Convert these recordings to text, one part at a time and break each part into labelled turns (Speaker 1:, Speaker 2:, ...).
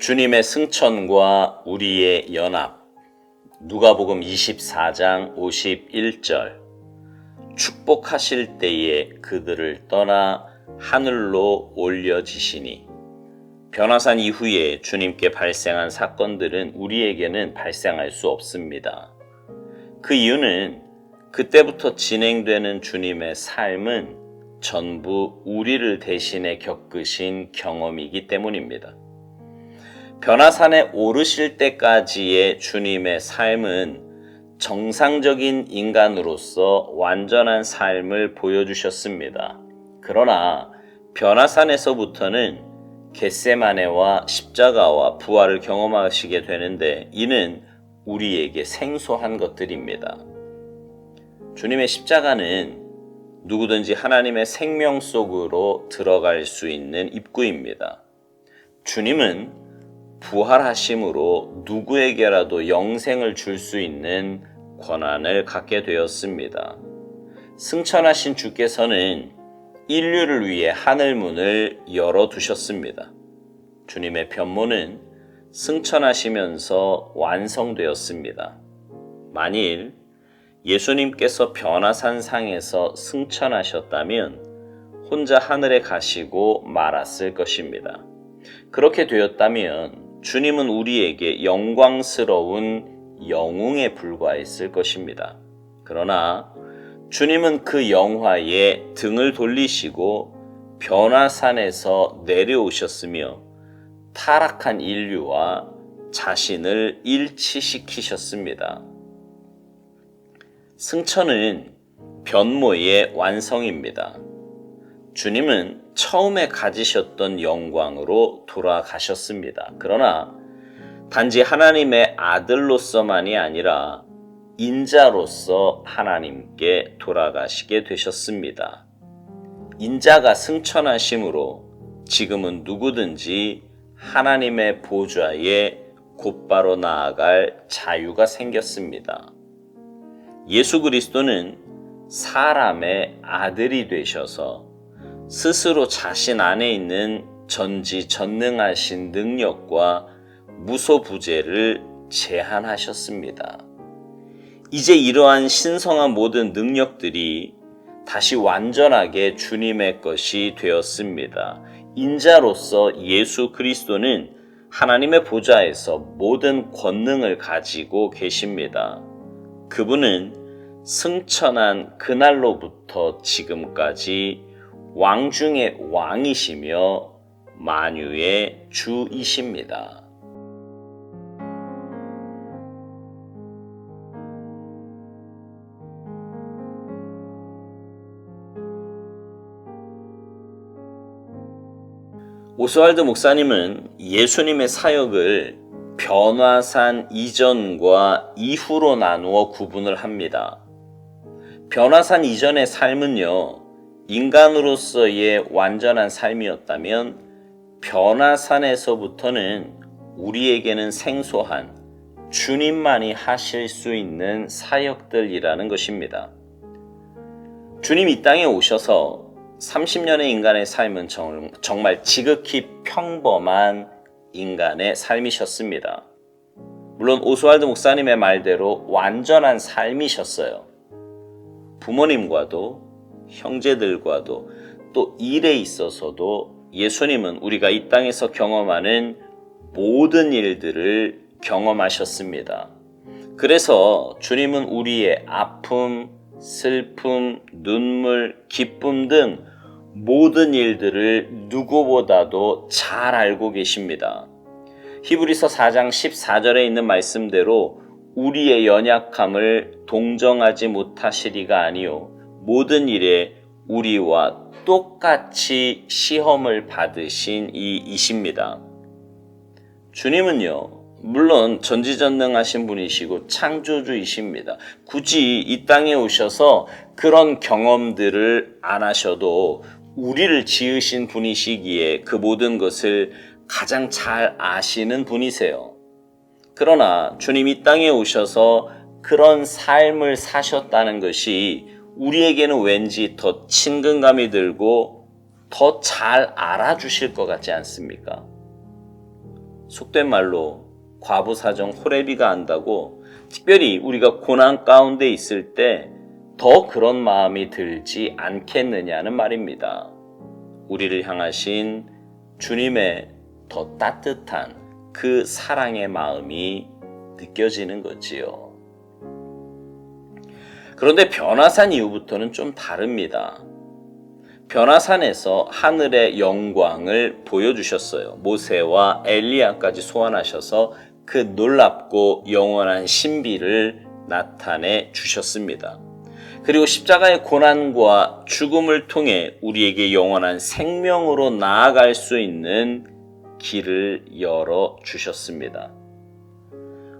Speaker 1: 주님의 승천과 우리의 연합. 누가복음 24장 51절. 축복하실 때에 그들을 떠나 하늘로 올려지시니. 변화산 이후에 주님께 발생한 사건들은 우리에게는 발생할 수 없습니다. 그 이유는 그때부터 진행되는 주님의 삶은 전부 우리를 대신해 겪으신 경험이기 때문입니다. 변화산에 오르실 때까지의 주님의 삶은 정상적인 인간으로서 완전한 삶을 보여주셨습니다. 그러나 변화산에서부터는 겟세마네와 십자가와 부활을 경험하시게 되는데 이는 우리에게 생소한 것들입니다. 주님의 십자가는 누구든지 하나님의 생명 속으로 들어갈 수 있는 입구입니다. 주님은 부활하심으로 누구에게라도 영생을 줄 수 있는 권한을 갖게 되었습니다. 승천하신 주께서는 인류를 위해 하늘문을 열어 두셨습니다. 주님의 변모는 승천하시면서 완성되었습니다. 만일 예수님께서 변화산 상에서 승천하셨다면 혼자 하늘에 가시고 말았을 것입니다. 그렇게 되었다면 주님은 우리에게 영광스러운 영웅에 불과했을 것입니다. 그러나 주님은 그 영화에 등을 돌리시고 변화산에서 내려오셨으며 타락한 인류와 자신을 일치시키셨습니다. 승천은 변모의 완성입니다. 주님은 처음에 가지셨던 영광으로 돌아가셨습니다. 그러나 단지 하나님의 아들로서만이 아니라 인자로서 하나님께 돌아가시게 되셨습니다. 인자가 승천하심으로 지금은 누구든지 하나님의 보좌에 곧바로 나아갈 자유가 생겼습니다. 예수 그리스도는 사람의 아들이 되셔서 스스로 자신 안에 있는 전지 전능하신 능력과 무소부재를 제한하셨습니다. 이제 이러한 신성한 모든 능력들이 다시 완전하게 주님의 것이 되었습니다. 인자로서 예수 그리스도는 하나님의 보좌에서 모든 권능을 가지고 계십니다. 그분은 승천한 그날로부터 지금까지 왕 중의 왕이시며 만유의 주이십니다. 오스왈드 목사님은 예수님의 사역을 변화산 이전과 이후로 나누어 구분을 합니다. 변화산 이전의 삶은요, 인간으로서의 완전한 삶이었다면, 변화산에서부터는 우리에게는 생소한 주님만이 하실 수 있는 사역들이라는 것입니다. 주님 이 땅에 오셔서 30년의 인간의 삶은 정말 지극히 평범한 인간의 삶이셨습니다. 물론 오스왈드 목사님의 말대로 완전한 삶이셨어요. 부모님과도 형제들과도 또 일에 있어서도 예수님은 우리가 이 땅에서 경험하는 모든 일들을 경험하셨습니다. 그래서 주님은 우리의 아픔, 슬픔, 눈물, 기쁨 등 모든 일들을 누구보다도 잘 알고 계십니다. 히브리서 4장 14절에 있는 말씀대로 우리의 연약함을 동정하지 못하시리가 아니요 모든 일에 우리와 똑같이 시험을 받으신 이이십니다. 주님은요 물론 전지전능하신 분이시고 창조주이십니다. 굳이 이 땅에 오셔서 그런 경험들을 안 하셔도 우리를 지으신 분이시기에 그 모든 것을 가장 잘 아시는 분이세요. 그러나 주님 이 땅에 오셔서 그런 삶을 사셨다는 것이 우리에게는 왠지 더 친근감이 들고 더 잘 알아주실 것 같지 않습니까? 속된 말로 과부 사정 호래비가 안다고 특별히 우리가 고난 가운데 있을 때 더 그런 마음이 들지 않겠느냐는 말입니다. 우리를 향하신 주님의 더 따뜻한 그 사랑의 마음이 느껴지는 거지요. 그런데 변화산 이후부터는 좀 다릅니다. 변화산에서 하늘의 영광을 보여주셨어요. 모세와 엘리야까지 소환하셔서 그 놀랍고 영원한 신비를 나타내 주셨습니다. 그리고 십자가의 고난과 죽음을 통해 우리에게 영원한 생명으로 나아갈 수 있는 길을 열어 주셨습니다.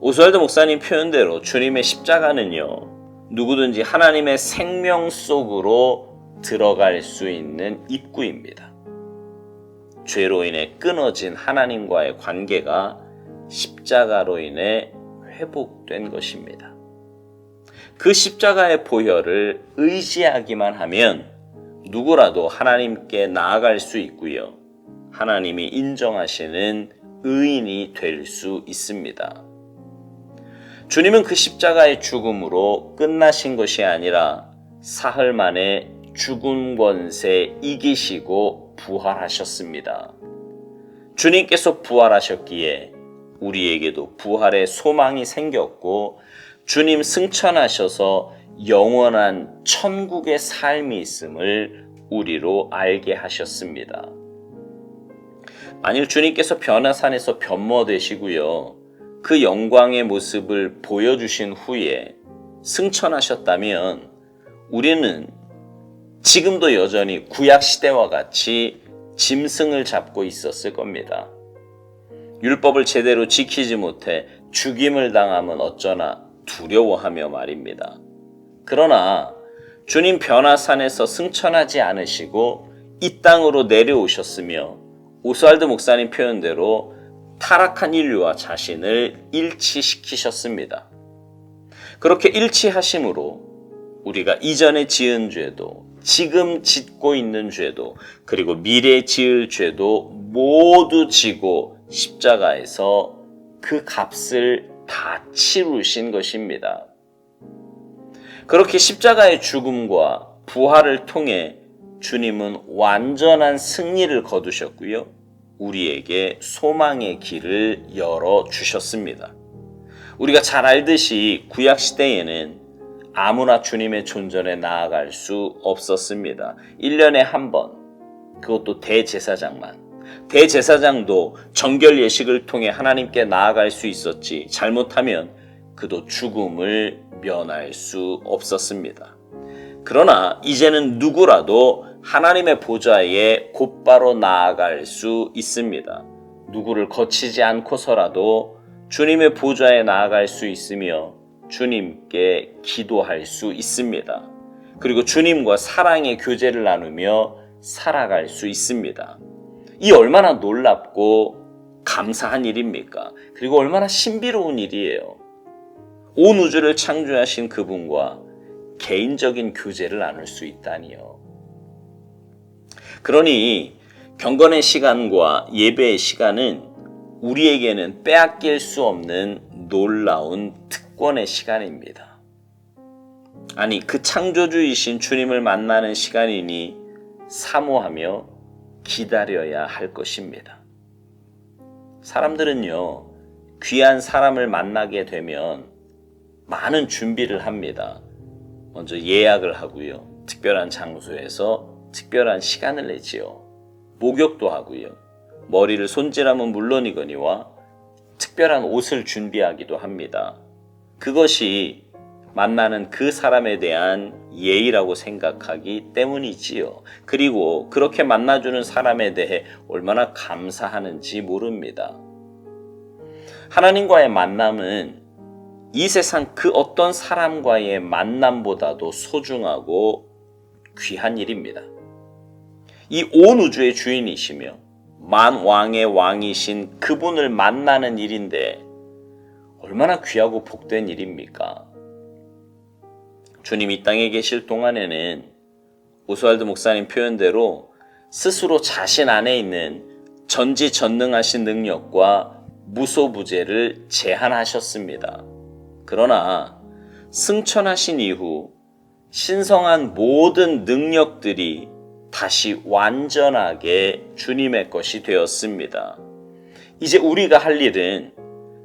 Speaker 1: 오스왈드 목사님 표현대로 주님의 십자가는요, 누구든지 하나님의 생명 속으로 들어갈 수 있는 입구입니다. 죄로 인해 끊어진 하나님과의 관계가 십자가로 인해 회복된 것입니다. 그 십자가의 보혈을 의지하기만 하면 누구라도 하나님께 나아갈 수 있고요. 하나님이 인정하시는 의인이 될 수 있습니다. 주님은 그 십자가의 죽음으로 끝나신 것이 아니라 사흘 만에 죽은 권세 이기시고 부활하셨습니다. 주님께서 부활하셨기에 우리에게도 부활의 소망이 생겼고 주님 승천하셔서 영원한 천국의 삶이 있음을 우리로 알게 하셨습니다. 만일 주님께서 변화산에서 변모 되시고요. 그 영광의 모습을 보여주신 후에 승천하셨다면 우리는 지금도 여전히 구약 시대와 같이 짐승을 잡고 있었을 겁니다. 율법을 제대로 지키지 못해 죽임을 당하면 어쩌나 두려워하며 말입니다. 그러나 주님 변화산에서 승천하지 않으시고 이 땅으로 내려오셨으며 오스왈드 목사님 표현대로 타락한 인류와 자신을 일치시키셨습니다. 그렇게 일치하심으로 우리가 이전에 지은 죄도 지금 짓고 있는 죄도 그리고 미래 지을 죄도 모두 지고 십자가에서 그 값을 다 치루신 것입니다. 그렇게 십자가의 죽음과 부활을 통해 주님은 완전한 승리를 거두셨고요. 우리에게 소망의 길을 열어 주셨습니다. 우리가 잘 알듯이 구약 시대에는 아무나 주님의 존전에 나아갈 수 없었습니다. 1년에 한 번, 그것도 대제사장만. 대제사장도 정결 예식을 통해 하나님께 나아갈 수 있었지, 잘못하면 그도 죽음을 면할 수 없었습니다. 그러나 이제는 누구라도 하나님의 보좌에 곧바로 나아갈 수 있습니다. 누구를 거치지 않고서라도 주님의 보좌에 나아갈 수 있으며 주님께 기도할 수 있습니다. 그리고 주님과 사랑의 교제를 나누며 살아갈 수 있습니다. 이 얼마나 놀랍고 감사한 일입니까? 그리고 얼마나 신비로운 일이에요. 온 우주를 창조하신 그분과 개인적인 교제를 나눌 수 있다니요. 그러니 경건의 시간과 예배의 시간은 우리에게는 빼앗길 수 없는 놀라운 특권의 시간입니다. 아니, 그 창조주이신 주님을 만나는 시간이니 사모하며 기다려야 할 것입니다. 사람들은요, 귀한 사람을 만나게 되면 많은 준비를 합니다. 먼저 예약을 하고요. 특별한 장소에서 특별한 시간을 내지요. 목욕도 하고요. 머리를 손질하면 물론이거니와 특별한 옷을 준비하기도 합니다. 그것이 만나는 그 사람에 대한 예의라고 생각하기 때문이지요. 그리고 그렇게 만나주는 사람에 대해 얼마나 감사하는지 모릅니다. 하나님과의 만남은 이 세상 그 어떤 사람과의 만남보다도 소중하고 귀한 일입니다. 이 온 우주의 주인이시며 만 왕의 왕이신 그분을 만나는 일인데 얼마나 귀하고 복된 일입니까? 주님 이 땅에 계실 동안에는 오스왈드 목사님 표현대로 스스로 자신 안에 있는 전지전능하신 능력과 무소부재를 제한하셨습니다. 그러나 승천하신 이후 신성한 모든 능력들이 다시 완전하게 주님의 것이 되었습니다. 이제 우리가 할 일은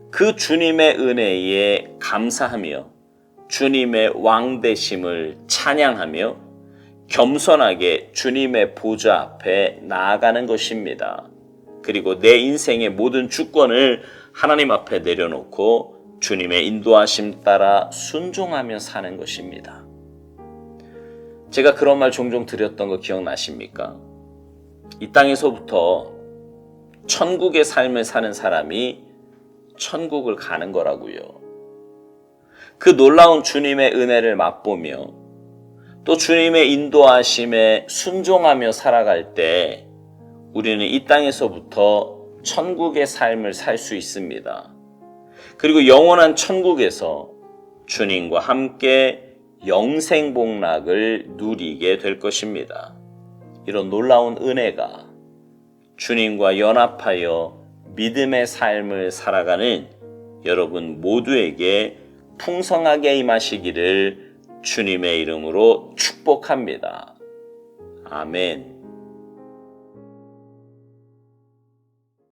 Speaker 1: 그 주님의 은혜에 감사하며 주님의 왕되심을 찬양하며 겸손하게 주님의 보좌 앞에 나아가는 것입니다. 그리고 내 인생의 모든 주권을 하나님 앞에 내려놓고 주님의 인도하심 따라 순종하며 사는 것입니다. 제가 그런 말 종종 드렸던 거 기억나십니까? 이 땅에서부터 천국의 삶을 사는 사람이 천국을 가는 거라고요. 그 놀라운 주님의 은혜를 맛보며 또 주님의 인도하심에 순종하며 살아갈 때 우리는 이 땅에서부터 천국의 삶을 살 수 있습니다. 그리고 영원한 천국에서 주님과 함께 영생복락을 누리게 될 것입니다. 이런 놀라운 은혜가 주님과 연합하여 믿음의 삶을 살아가는 여러분 모두에게 풍성하게 임하시기를 주님의 이름으로 축복합니다. 아멘.